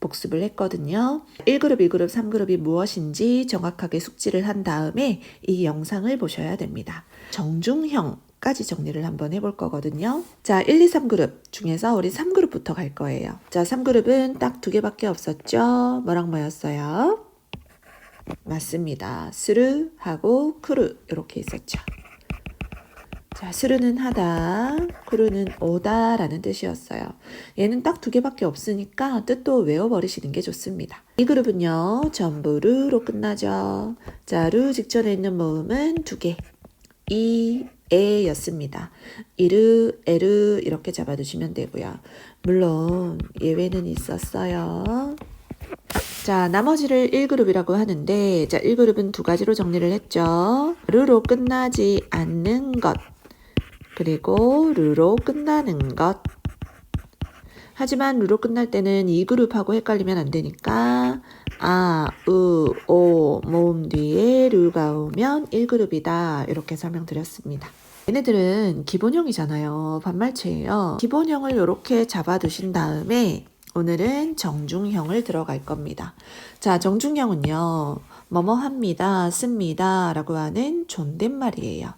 복습을 했거든요. 1그룹, 2그룹, 3그룹이 무엇인지 정확하게 숙지를 한 다음에 이 영상을 보셔야 됩니다. 정중형 까지 정리를 한번 해볼 거거든요. 자, 1, 2, 3그룹 중에서 우리 3그룹부터 갈 거예요. 자, 3그룹은 딱 두 개밖에 없었죠? 뭐랑 뭐였어요? 맞습니다. 스르하고 크루 이렇게 있었죠. 자, 스르는 하다, 크루는 오다라는 뜻이었어요. 얘는 딱 두 개밖에 없으니까 뜻도 외워버리시는 게 좋습니다. 이 그룹은요, 전부 르로 끝나죠. 자, 르 직전에 있는 모음은 두 개. 이, 에 였습니다. 이르, 에르 이렇게 잡아두시면 되고요. 물론 예외는 있었어요. 자, 나머지를 1그룹이라고 하는데, 자, 1그룹은 두 가지로 정리를 했죠. 르로 끝나지 않는 것, 그리고 르로 끝나는 것. 하지만 르로 끝날 때는 2그룹하고 헷갈리면 안 되니까, 아, 으, 오, 모음 뒤에 르가 오면 1그룹이다. 이렇게 설명드렸습니다. 얘네들은 기본형이잖아요. 반말체예요. 기본형을 이렇게 잡아두신 다음에 오늘은 정중형을 들어갈 겁니다. 자, 정중형은요, 뭐뭐 합니다, 씁니다 라고 하는 존댓말이에요.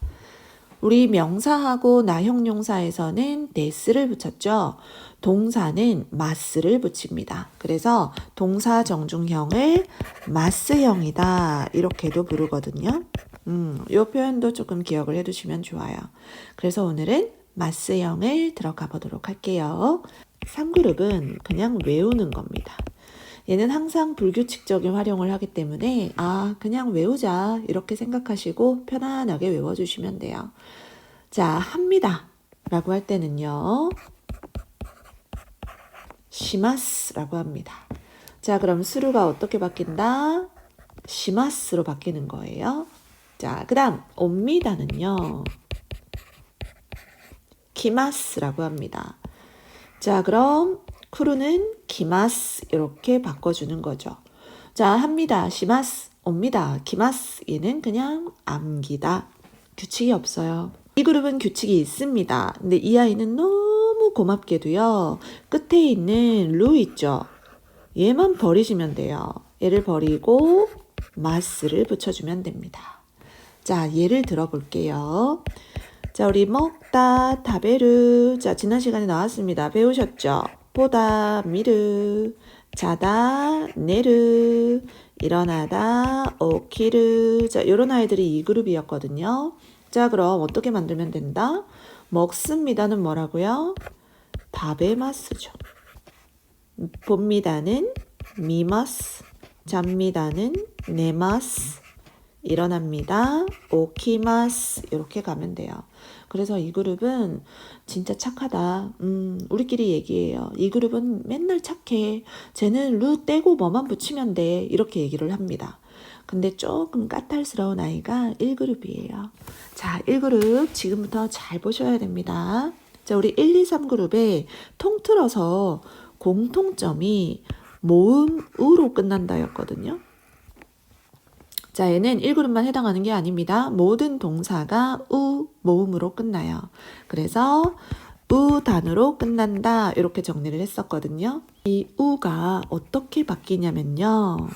우리 명사하고 나형용사에서는 네스를 붙였죠. 동사는 마스를 붙입니다. 그래서 동사 정중형을 마스형이다 이렇게도 부르거든요. 음, 이 표현도 조금 기억을 해두시면 좋아요. 그래서 오늘은 마스형을 들어가 보도록 할게요. 3그룹은 그냥 외우는 겁니다. 얘는 항상 불규칙적인 활용을 하기 때문에 아 그냥 외우자 이렇게 생각하시고 편안하게 외워주시면 돼요. 자 합니다 라고 할 때는요 시마스라고 합니다. 자 그럼 수루가 어떻게 바뀐다? 시마스로 바뀌는 거예요. 자 그 다음 옵니다는요 키마스라고 합니다. 자, 그럼 크루는 기마스 이렇게 바꿔주는 거죠. 자, 합니다. 시마스, 옵니다. 기마스 얘는 그냥 암기다. 규칙이 없어요. 이 그룹은 규칙이 있습니다. 근데 이 아이는 너무 고맙게도요. 끝에 있는 루 있죠. 얘만 버리시면 돼요. 얘를 버리고 마스를 붙여주면 됩니다. 자, 예를 들어볼게요. 자, 우리 먹다, 다베르. 자, 지난 시간에 나왔습니다. 배우셨죠? 보다, 미르. 자다, 네르. 일어나다, 오키르. 자, 요런 아이들이 이 그룹이었거든요. 자, 그럼 어떻게 만들면 된다? 먹습니다는 뭐라고요? 다베마스죠. 봅니다는 미마스. 잡니다는 네마스. 일어납니다. 오키마스. 이렇게 가면 돼요. 그래서 이 그룹은 진짜 착하다. 음, 우리끼리 얘기해요. 이 그룹은 맨날 착해. 쟤는 루 떼고 뭐만 붙이면 돼. 이렇게 얘기를 합니다. 근데 조금 까탈스러운 아이가 1그룹이에요. 자, 1그룹 지금부터 잘 보셔야 됩니다. 자, 우리 1, 2, 3그룹에 통틀어서 공통점이 모음, 우로 끝난다였거든요. 자, 얘는 1그룹만 해당하는 게 아닙니다. 모든 동사가 우, 모음으로 끝나요. 그래서 우 단으로 끝난다. 이렇게 정리를 했었거든요. 이 우가 어떻게 바뀌냐면요.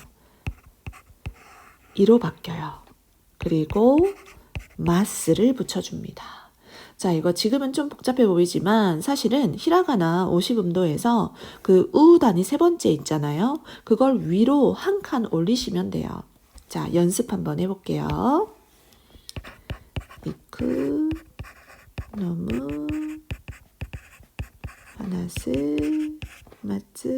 이로 바뀌어요. 그리고 마스를 붙여줍니다. 자, 이거 지금은 좀 복잡해 보이지만 사실은 히라가나 50음도에서 그 우 단이 세 번째 있잖아요. 그걸 위로 한 칸 올리시면 돼요. 자, 연습 한번 해볼게요. 이크, 너무, 하나스, 마츠,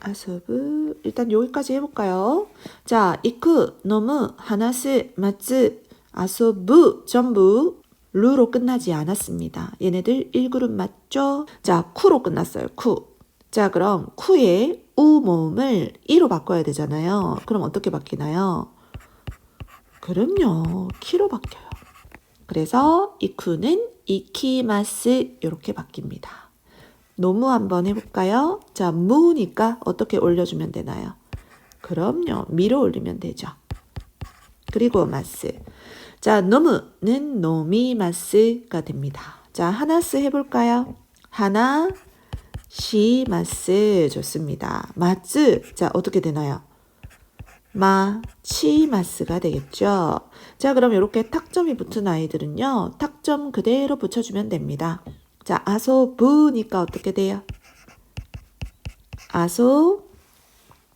아소브. 일단 여기까지 해볼까요? 자, 이크, 너무, 하나스, 마츠, 아소브 전부 루로 끝나지 않았습니다. 얘네들 1그룹 맞죠? 자, 쿠로 끝났어요. 쿠. 자, 그럼 쿠의 우 모음을 이로 바꿔야 되잖아요. 그럼 어떻게 바뀌나요? 그럼요. 키로 바뀌어요. 그래서 이쿠는 이키마스 이렇게 바뀝니다. 노무 한번 해볼까요? 자, 무니까 어떻게 올려주면 되나요? 그럼요. 미로 올리면 되죠. 그리고 마스. 자, 노무는 노미마스가 됩니다. 자, 하나스 해볼까요? 하나, 시마스 좋습니다. 마츠. 자, 어떻게 되나요? 마치마스가 되겠죠. 자, 그럼 이렇게 탁점이 붙은 아이들은요, 탁점 그대로 붙여주면 됩니다. 자, 아소 부니까 어떻게 돼요? 아소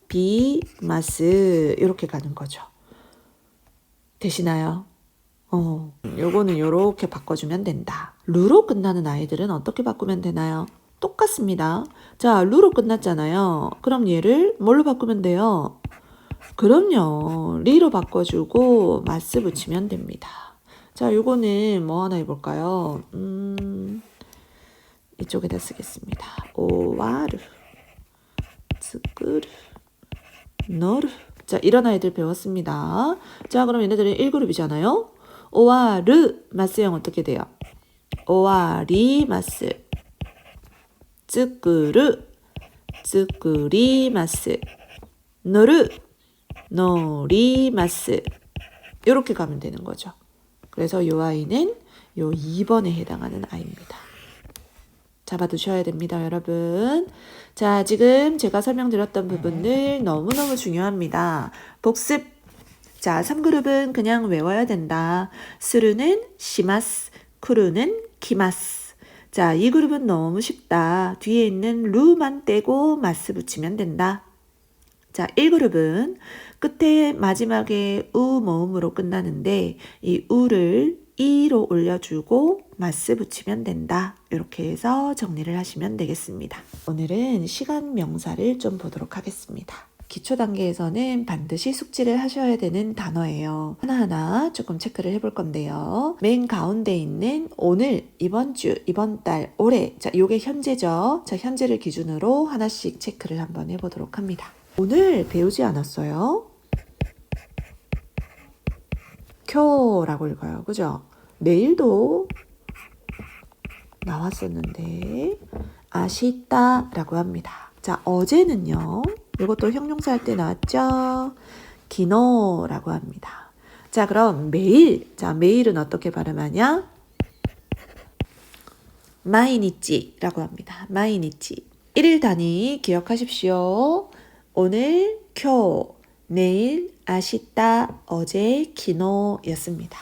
비마스 이렇게 가는 거죠. 되시나요? 어, 요거는 요렇게 바꿔주면 된다. 루로 끝나는 아이들은 어떻게 바꾸면 되나요? 똑같습니다. 자, 루로 끝났잖아요. 그럼 얘를 뭘로 바꾸면 돼요? 그럼요. 리로 바꿔주고 마스 붙이면 됩니다. 자, 요거는 뭐 하나 해볼까요? 음, 이쪽에다 쓰겠습니다. 오와르, 스쿠르, 너르. 자, 이런 아이들 배웠습니다. 자, 그럼 얘네들은 1그룹이잖아요. 오와르, 마스 형 어떻게 돼요? 오와리, 마스. 쯔끄르, 쯔끄리, 마스. 너르, 노리마스 이렇게 가면 되는 거죠. 그래서 이 아이는 요 2번에 해당하는 아이입니다. 잡아두셔야 됩니다, 여러분. 자, 지금 제가 설명드렸던 부분들 너무너무 중요합니다. 복습. 자, 3그룹은 그냥 외워야 된다. 스루는 시마스, 쿠루는 키마스. 자, 이 그룹은 너무 쉽다. 뒤에 있는 루만 떼고 마스 붙이면 된다. 자, 1그룹은 끝에 마지막에 우 모음으로 끝나는데 이 우를 이로 올려주고 마스 붙이면 된다. 이렇게 해서 정리를 하시면 되겠습니다. 오늘은 시간 명사를 좀 보도록 하겠습니다. 기초 단계에서는 반드시 숙지를 하셔야 되는 단어예요. 하나하나 조금 체크를 해볼 건데요. 맨 가운데 있는 오늘, 이번 주, 이번 달, 올해. 자, 요게 현재죠. 자, 현재를 기준으로 하나씩 체크를 한번 해보도록 합니다. 오늘 배우지 않았어요? 켜라고 읽어요. 그죠? 내일도 나왔었는데 아시다라고 합니다. 자, 어제는요. 이것도 형용사 할 때 나왔죠? 기노라고 합니다. 자, 그럼 매일. 자, 매일은 어떻게 발음하냐? 마이니치라고 합니다. 마이니치. 1일 단위 기억하십시오. 오늘 쿄, 내일 아시다, 어제 기노였습니다.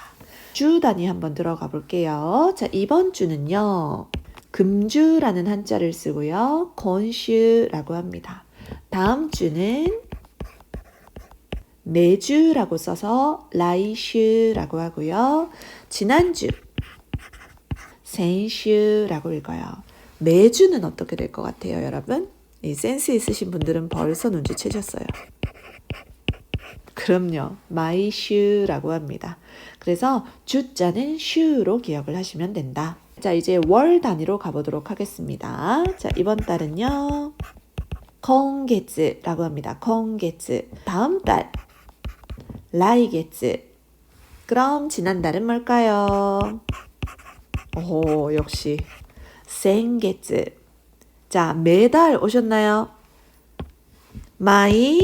주 단위 한번 들어가 볼게요. 자, 이번 주는요. 금주라는 한자를 쓰고요. 건슈라고 합니다. 다음 주는 내주라고 써서 라이슈라고 하고요. 지난주 센슈라고 읽어요. 매주는 어떻게 될 것 같아요, 여러분? 이 센스 있으신 분들은 벌써 눈치채셨어요. 그럼요. 마이슈라고 합니다. 그래서 주자는 슈로 기억을 하시면 된다. 자, 이제 월 단위로 가보도록 하겠습니다. 자, 이번 달은요. 콩게츠라고 합니다. 콩게츠. 다음 달 라이게츠. 그럼 지난달은 뭘까요? 오, 역시 생게츠. 자, 매달 오셨나요? 마이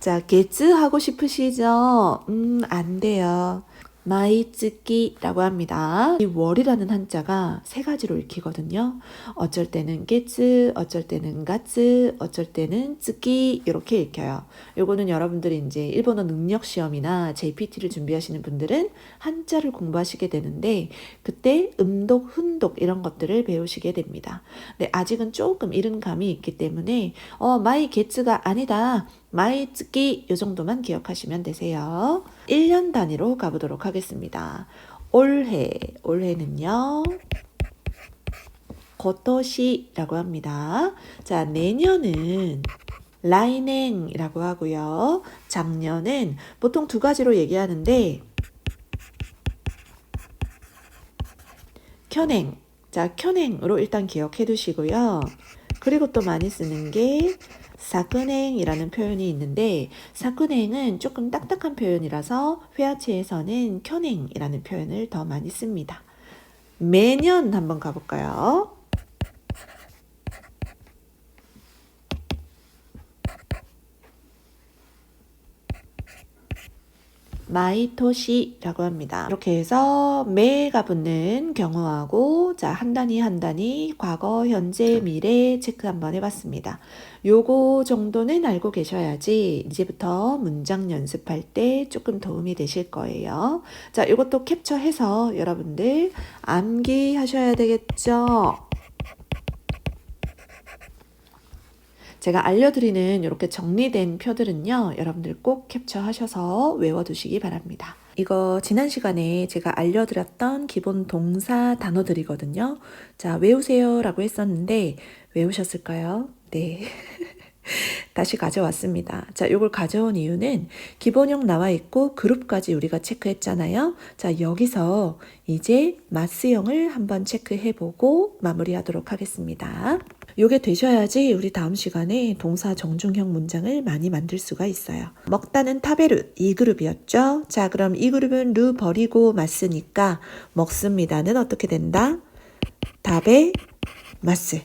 자, 게츠 하고 싶으시죠? 음, 안 돼요. 마이츠키라고 합니다. 이 월이라는 한자가 세 가지로 읽히거든요. 어쩔 때는 게츠, 어쩔 때는 가츠, 어쩔 때는 츠키 이렇게 읽혀요. 요거는 여러분들이 이제 일본어 능력 시험이나 JPT를 준비하시는 분들은 한자를 공부하시게 되는데 그때 음독, 훈독 이런 것들을 배우시게 됩니다. 근데 아직은 조금 이른 감이 있기 때문에 어 마이 게츠가 아니다. 마이 츠키 요 정도만 기억하시면 되세요. 1년 단위로 가보도록 하겠습니다. 올해, 올해는요. 고토시라고 합니다. 자, 내년은 라이냉이라고 하고요. 작년은 보통 두 가지로 얘기하는데 켜냉. 자, 켜냉으로 일단 기억해 두시고요. 그리고 또 많이 쓰는 게 사근행이라는 표현이 있는데 사근행은 조금 딱딱한 표현이라서 회화체에서는 켜냉이라는 표현을 더 많이 씁니다. 매년 한번 가볼까요? 마이토시라고 합니다. 이렇게 해서 매가 붙는 경우하고 자, 한 단위 한 단위 과거, 현재, 미래 체크 한번 해봤습니다. 요거 정도는 알고 계셔야지 이제부터 문장 연습할 때 조금 도움이 되실 거예요. 자, 이것도 캡처해서 여러분들 암기하셔야 되겠죠? 제가 알려드리는 이렇게 정리된 표들은요, 여러분들 꼭 캡처하셔서 외워두시기 바랍니다. 이거 지난 시간에 제가 알려드렸던 기본 동사 단어들이거든요. 자, 외우세요 라고 했었는데, 외우셨을까요? 네. 다시 가져왔습니다. 자, 요걸 가져온 이유는 기본형 나와 있고 그룹까지 우리가 체크했잖아요. 자, 여기서 이제 마스형을 한번 체크해보고 마무리하도록 하겠습니다. 요게 되셔야지 우리 다음 시간에 동사 정중형 문장을 많이 만들 수가 있어요. 먹다는 타베르 이 그룹이었죠. 자, 그럼 이 그룹은 루 버리고 맞으니까 먹습니다는 어떻게 된다? 답에 마스.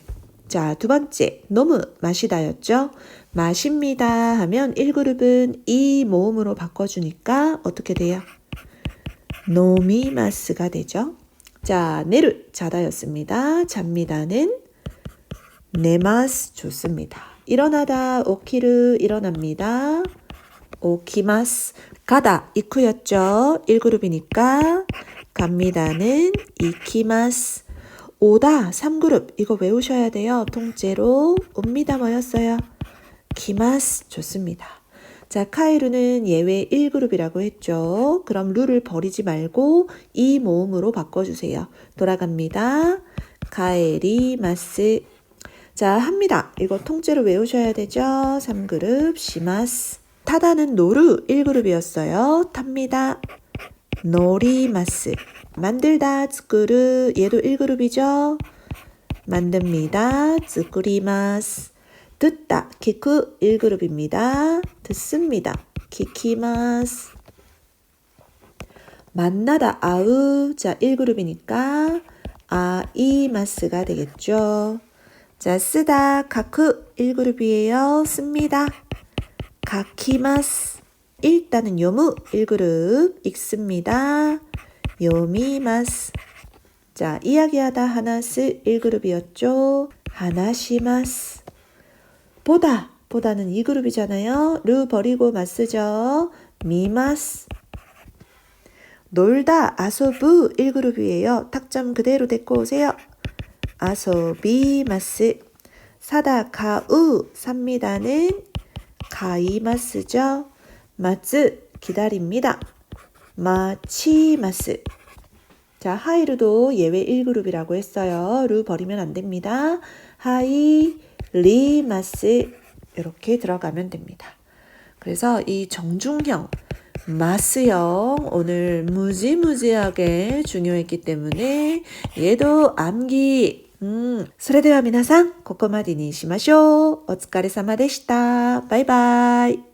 자, 두 번째, 너무 마시다였죠? 마십니다 하면 1그룹은 이 모음으로 바꿔주니까 어떻게 돼요? 노미마스가 되죠. 자, 내를 자다였습니다. 잡니다는 네마스 좋습니다. 일어나다 오키르 일어납니다. 오키마스 가다 이쿠였죠. 1그룹이니까 갑니다는 이키마스 오다 3그룹 이거 외우셔야 돼요. 통째로 옵니다 뭐였어요? 기마스 좋습니다. 자, 카이루는 예외 1그룹이라고 했죠. 그럼 루를 버리지 말고 이 모음으로 바꿔주세요. 돌아갑니다. 카에리마스 자, 합니다. 이거 통째로 외우셔야 되죠. 3그룹, 시마스. 타다는 노르 1그룹이었어요. 탑니다. 노리마스. 만들다, 츠쿠르. 얘도 1그룹이죠. 만듭니다. 츠쿠리마스. 듣다, 키쿠 1그룹입니다. 듣습니다. 키키마스. 만나다, 아우. 자, 1그룹이니까 아이마스가 되겠죠. 자, 쓰다, 가쿠 1그룹이에요. 씁니다. 가키마스. 읽다는 요무 1그룹. 읽습니다. 요미마스. 자, 이야기하다 하나스 1그룹이었죠. 하나시마스. 보다. 보다는 2그룹이잖아요. 르 버리고 마스죠. 미마스. 놀다 아소부 1그룹이에요. 탁점 그대로 데리고 오세요. 아소비마스. 사다 가우 삽니다는 가이마스죠. 마츠 기다립니다. 마치마스. 자, 하이루도 예외 1그룹이라고 했어요. 루 버리면 안 됩니다. 하이 리마스 이렇게 들어가면 됩니다. 그래서 이 정중형 마스형 오늘 무지무지하게 중요했기 때문에 얘도 암기 うん。それでは皆さん、ここまでにしましょう。お疲れ様でした。バイバイ。